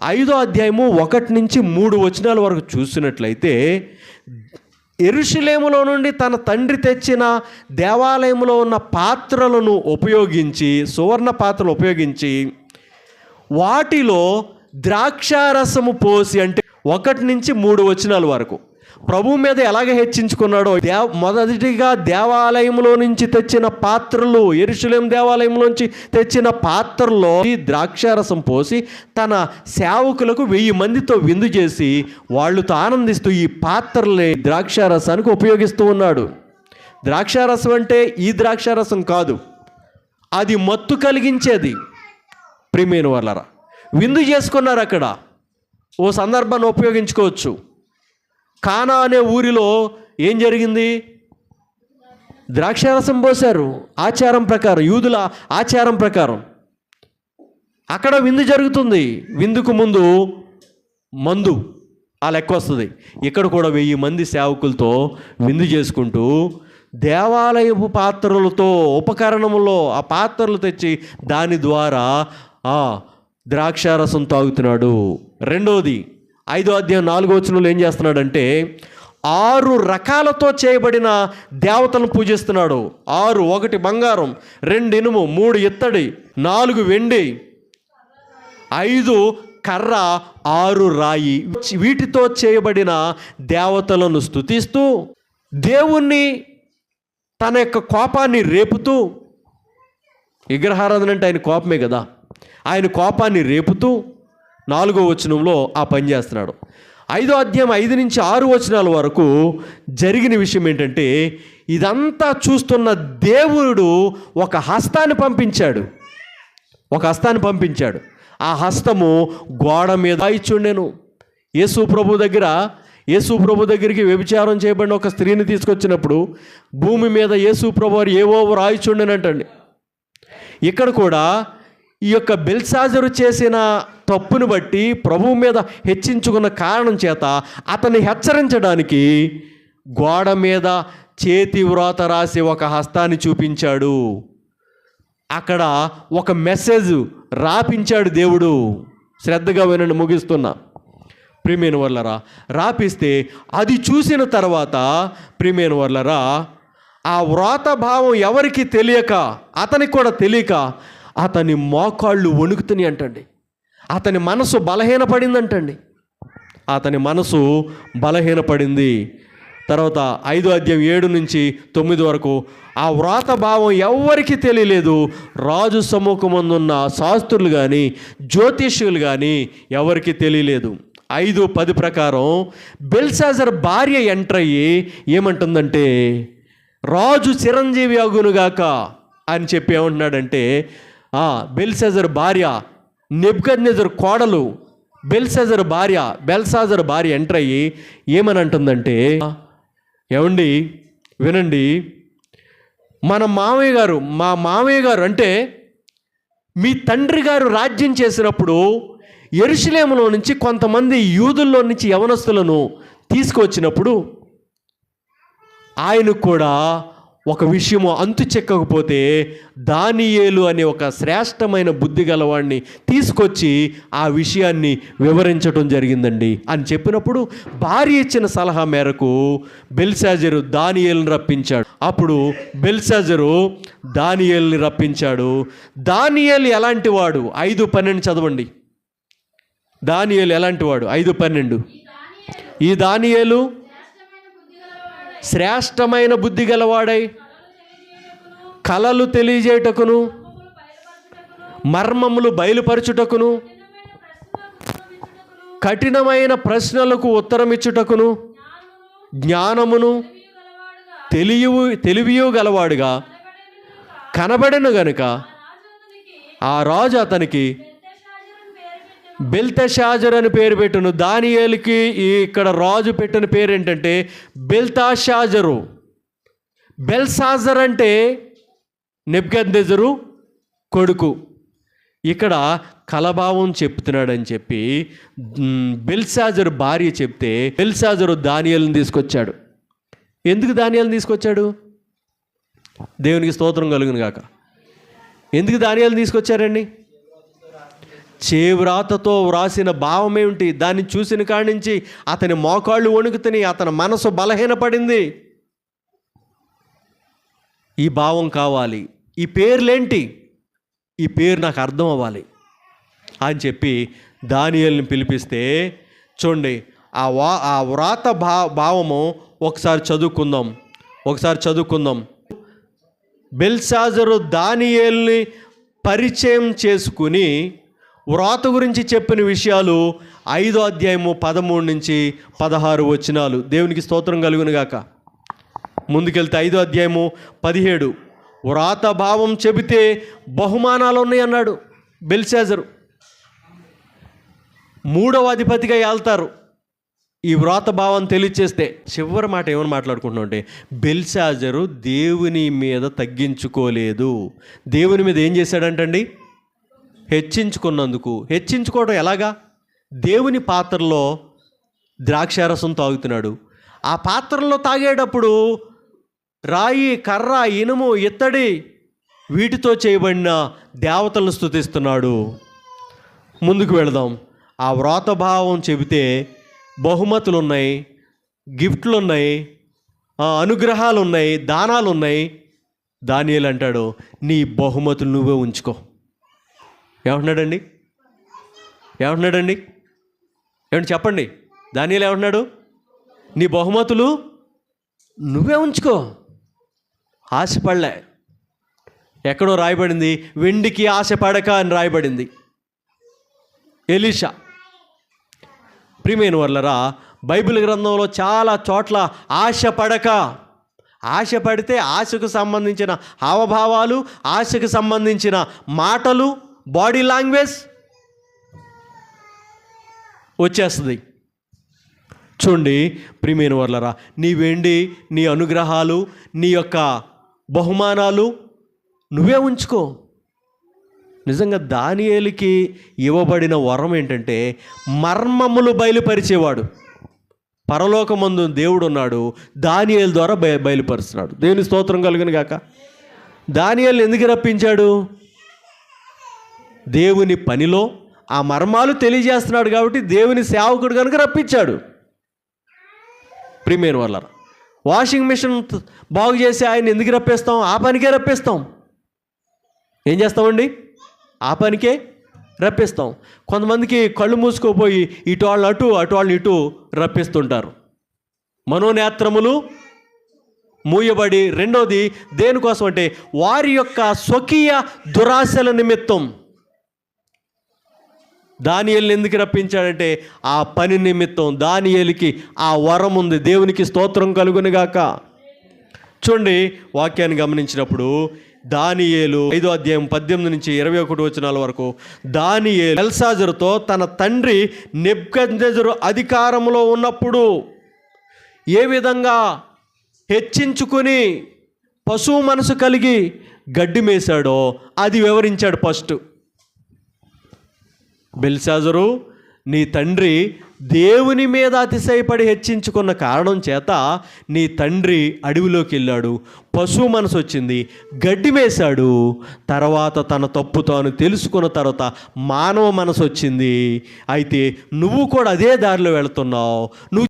ఐదో అధ్యాయము ఒకటి నుంచి మూడు వచనాల వరకు చూసినట్లయితే ఎరుషులేములో నుండి తన తండ్రి తెచ్చిన దేవాలయంలో ఉన్న పాత్రలను ఉపయోగించి సువర్ణ పాత్రలు ఉపయోగించి వాటిలో ద్రాక్షారసము పోసి అంటే ఒకటి నుంచి మూడు వచనాల వరకు. ప్రభు మీద ఎలాగ హెచ్చించుకున్నాడో దేవ మొదటిగా దేవాలయంలో నుంచి తెచ్చిన పాత్రలు ఎరుషులేం దేవాలయంలోంచి తెచ్చిన పాత్రలో ఈ ద్రాక్షారసం పోసి తన సేవకులకు వెయ్యి మందితో విందు చేసి వాళ్ళతో ఆనందిస్తూ ఈ పాత్రలే ద్రాక్షారసానికి ఉపయోగిస్తూ ఉన్నాడు. ద్రాక్షారసం అంటే ఈ ద్రాక్షారసం కాదు అది మత్తు కలిగించేది. ప్రిమేను వాళ్ళరా విందు చేసుకున్నారు అక్కడ. ఓ సందర్భాన్ని ఉపయోగించుకోవచ్చు. కానా అనే ఊరిలో ఏం జరిగింది? ద్రాక్షారసం పోశారు. ఆచారం ప్రకారం యూదుల ఆచారం ప్రకారం. అక్కడ విందు జరుగుతుంది. విందుకు ముందు మందు ఆ లెక్క వస్తుంది. ఇక్కడ కూడా వెయ్యి మంది సేవకులతో విందు చేసుకుంటూ దేవాలయపు పాత్రలతో ఉపకరణములో ఆ పాత్రలు తెచ్చి దాని ద్వారా ఆ ద్రాక్షారసం తాగుతున్నాడు. రెండోది ఐదో అధ్యాయం నాలుగో వచనంలో ఏం చేస్తున్నాడంటే ఆరు రకాలతో చేయబడిన దేవతలను పూజిస్తున్నాడు. ఆరు ఒకటి బంగారం రెండు ఇనుము మూడు ఇత్తడి నాలుగు వెండి ఐదు కర్ర ఆరు రాయి. వీటితో చేయబడిన దేవతలను స్తుతిస్తూ దేవుణ్ణి తన యొక్క కోపాన్ని రేపుతూ విగ్రహారాధన అంటే ఆయన కోపమే కదా. ఆయన కోపాన్ని రేపుతూ నాలుగో వచనంలో ఆ పని చేస్తున్నాడు. ఐదో అధ్యాయం ఐదు నుంచి ఆరు వచనాల వరకు జరిగిన విషయం ఏంటంటే ఇదంతా చూస్తున్న దేవుడు ఒక హస్తాన్ని పంపించాడు. ఒక హస్తాన్ని పంపించాడు. ఆ హస్తము గోడ మీద ఇచ్చుండెను. యేసు ప్రభు దగ్గర యేసు ప్రభు దగ్గరికి వ్యభిచారం చేయబడిన ఒక స్త్రీని తీసుకొచ్చినప్పుడు భూమి మీద యేసు ప్రభు వారు ఏవో రాయిచుండెనంటండి ఇక్కడ కూడా ఈ యొక్క బెల్సాజరు చేసిన తప్పును బట్టి ప్రభువు మీద హెచ్చించుకున్న కారణం చేత అతన్ని హెచ్చరించడానికి గోడ మీద చేతి వ్రాత రాసి ఒక హస్తాన్ని చూపించాడు. అక్కడ ఒక మెసేజ్ రాపించాడు దేవుడు. శ్రద్ధగా వినండి ముగిస్తున్నా. ప్రిమేను వర్లరా రాపిస్తే అది చూసిన తర్వాత ప్రిమేను వర్లరా ఆ వ్రాత భావం ఎవరికి తెలియక అతనికి కూడా తెలియక అతని మోకాళ్ళు వణుకుతున్నాయి అంటండి. అతని మనసు బలహీనపడిందంటండి. అతని మనసు బలహీనపడింది. తర్వాత ఐదో అధ్యాయం ఏడు నుంచి తొమ్మిది వరకు ఆ వ్రాత భావం ఎవ్వరికీ తెలియలేదు. రాజు సమ్ముఖమందున్న శాస్త్రులు కానీ జ్యోతిష్యులు కానీ ఎవరికి తెలియలేదు. ఐదు పది ప్రకారం బెల్సాజర్ భార్య ఎంటర్ అయ్యి ఏమంటుందంటే రాజు చిరంజీవి అగునుగాక అని చెప్పి ఏమంటున్నాడంటే బెల్సెజర్ భార్య నెబ్కద్నెజర్ కోడలు బెల్సెజర్ భార్య బెల్సాజర్ భార్య ఎంటర్ అయ్యి ఏమని అంటుందంటే ఏమండి వినండి మన మామయ్య గారు మా మామయ్య గారు అంటే మీ తండ్రి గారు రాజ్యం చేసినప్పుడు ఎరుశలేములో నుంచి కొంతమంది యూదుల్లో నుంచి యవనస్తులను తీసుకొచ్చినప్పుడు ఆయనకు కూడా ఒక విషయము అంతు చెక్కకపోతే దానియేలు అనే ఒక శ్రేష్టమైన బుద్ధి గలవాడిని తీసుకొచ్చి ఆ విషయాన్ని వివరించడం జరిగిందండి. అని చెప్పినప్పుడు భార్య ఇచ్చిన సలహా మేరకు బెల్సాజరు దానియేలుని రప్పించాడు. అప్పుడు బెల్సాజరు దానియేలుని రప్పించాడు. దానియేలు ఎలాంటి వాడు? ఐదు పన్నెండు చదవండి. దానియేలు ఎలాంటి వాడు? ఐదు పన్నెండు. ఈ దానియేలు శ్రేష్టమైన బుద్ధి గలవాడై కలలు తెలియజేయటకును మర్మములు బయలుపరచుటకును కఠినమైన ప్రశ్నలకు ఉత్తరమిచ్చుటకును జ్ఞానమును తెలియవు తెలివియు గలవాడుగా కనబడను గనుక ఆ రాజు అతనికి బెల్తషాజర్ అని పేరు పెట్టును. దానియేలుకి ఇక్కడ రాజు పెట్టిన పేరు ఏంటంటే బెల్తాషాజరు. బెల్సాజర్ అంటే నెబ్గద్దెజరు కొడుకు. ఇక్కడ కలభావం చెప్తున్నాడని చెప్పి మ్, బెల్సాజరు భార్య చెప్తే బెల్సాజరు దానియల్ని తీసుకొచ్చాడు. ఎందుకు దానియాలను తీసుకొచ్చాడు? దేవునికి స్తోత్రం కలుగును గాక. ఎందుకు దానియాలను తీసుకొచ్చారండి? చేవ్రాతతో వ్రాసిన భావం ఏమిటి దాన్ని చూసిన కాడించి నుంచి అతని మోకాళ్ళు వణుకుతుని అతని మనసు బలహీనపడింది. ఈ భావం కావాలి. ఈ పేర్లేంటి? ఈ పేరు నాకు అర్థం అవ్వాలి. అని చెప్పి దానియల్ని పిలిపిస్తే చూడండి ఆ వా ఆ వ్రాత భా భావము ఒకసారి చదువుకుందాం. ఒకసారి చదువుకుందాం. బెల్సాజరు దానియేల్ని పరిచయం చేసుకుని వ్రాత గురించి చెప్పిన విషయాలు ఐదో అధ్యాయము పదమూడు నుంచి పదహారు వచనాలు. దేవునికి స్తోత్రం కలుగునుగాక. ముందుకెళ్తే ఐదో అధ్యాయము పదిహేడు. వ్రాత భావం చెబితే బహుమానాలు ఉన్నాయి అన్నాడు బెల్సాజరు మూడవ అధిపతిగా వెళ్తారు ఈ వ్రాత భావం తెలియచేస్తే చివరి మాట ఏమని మాట్లాడుకుంటున్నాం అంటే బెల్సాజరు దేవుని మీద తగ్గించుకోలేదు. దేవుని మీద ఏం చేశాడంటండి? హెచ్చించుకున్నందుకు. హెచ్చించుకోవడం ఎలాగా? దేవుని పాత్రలో ద్రాక్షారసం తాగుతున్నాడు. ఆ పాత్రలో తాగేటప్పుడు రాయి కర్ర ఇనుము ఇత్తడి వీటితో చేయబడిన దేవతలను స్థుతిస్తున్నాడు ముందుకు వెళదాం. ఆ వ్రాత భావం చెబితే బహుమతులు ఉన్నాయి గిఫ్ట్లు ఉన్నాయి అనుగ్రహాలు ఉన్నాయి దానాలు ఉన్నాయి దానియలు అంటాడు నీ బహుమతులు నువ్వే ఉంచుకో. ఏమంటున్నాడండి? ఏమంటున్నాడండి? ఏమంటే చెప్పండి. దానియలు ఏమంటున్నాడు? నీ బహుమతులు నువ్వే ఉంచుకో. ఆశపడలే. ఎక్కడో రాయబడింది వెండికి ఆశపడక అని రాయబడింది. ఎలీషా. ప్రియమైన వర్లరా బైబిల్ గ్రంథంలో చాలా చోట్ల ఆశపడక ఆశపడితే ఆశకు సంబంధించిన హావభావాలు ఆశకు సంబంధించిన మాటలు బాడీ లాంగ్వేజ్ వచ్చేస్తుంది. చూడండి ప్రియమైన వర్లరా నీ వెండి నీ అనుగ్రహాలు నీ యొక్క బహుమానాలు నువ్వే ఉంచుకో. నిజంగా దానియేలికి ఇవ్వబడిన వరం ఏంటంటే మర్మములు బయలుపరిచేవాడు. పరలోకమందు దేవుడు ఉన్నాడు దానియేలు ద్వారా బయ బయలుపరుస్తున్నాడు. దేవుని స్తోత్రం కలిగిన గాక. దానియేలు ఎందుకు రప్పించాడు? దేవుని పనిలో ఆ మర్మాలు తెలియజేస్తున్నాడు కాబట్టి దేవుని సేవకుడు కనుక రప్పించాడు. ప్రిమేర్ వల్ల వాషింగ్ మిషన్ బాగు చేసి ఆయన ఎందుకు రప్పిస్తాం? ఆ పనికే రప్పిస్తాం. ఏం చేస్తామండి? ఆ పనికే రప్పిస్తాం. కొంతమందికి కళ్ళు మూసుకోపోయి ఇటు వాళ్ళని అటు అటు వాళ్ళని ఇటు రప్పిస్తుంటారు. మనోనేత్రములు మూయబడి రెండోది దేనికోసం అంటే వారి యొక్క స్వకీయ దురాశల నిమిత్తం. దానియల్ని ఎందుకు రప్పించాడంటే ఆ పని నిమిత్తం దానియలికి ఆ వరం ఉంది. దేవునికి స్తోత్రం కలుగునుగాక. చూడండి వాక్యాన్ని గమనించినప్పుడు దానియేలు ఐదో అధ్యాయం పద్దెనిమిది నుంచి ఇరవై ఒకటి వచనాల వరకు దానియేలు ఎల్సాజరుతో తన తండ్రి నెబ్కద్నెజరు అధికారంలో ఉన్నప్పుడు ఏ విధంగా హెచ్చించుకుని పశువు మనసు కలిగి గడ్డి మేశాడో అది వివరించాడు ఫస్ట్. బెల్సాజరు నీ తండ్రి దేవుని మీద అతిశయపడి హెచ్చించుకున్న కారణం చేత నీ తండ్రి అడవిలోకి వెళ్ళాడు. పశువు మనసు వచ్చింది. గడ్డిమేశాడు తర్వాత తన తప్పు తాను తెలుసుకున్న తర్వాత మానవ మనసు వచ్చింది. అయితే నువ్వు కూడా అదే దారిలో వెళుతున్నావు. నువ్వు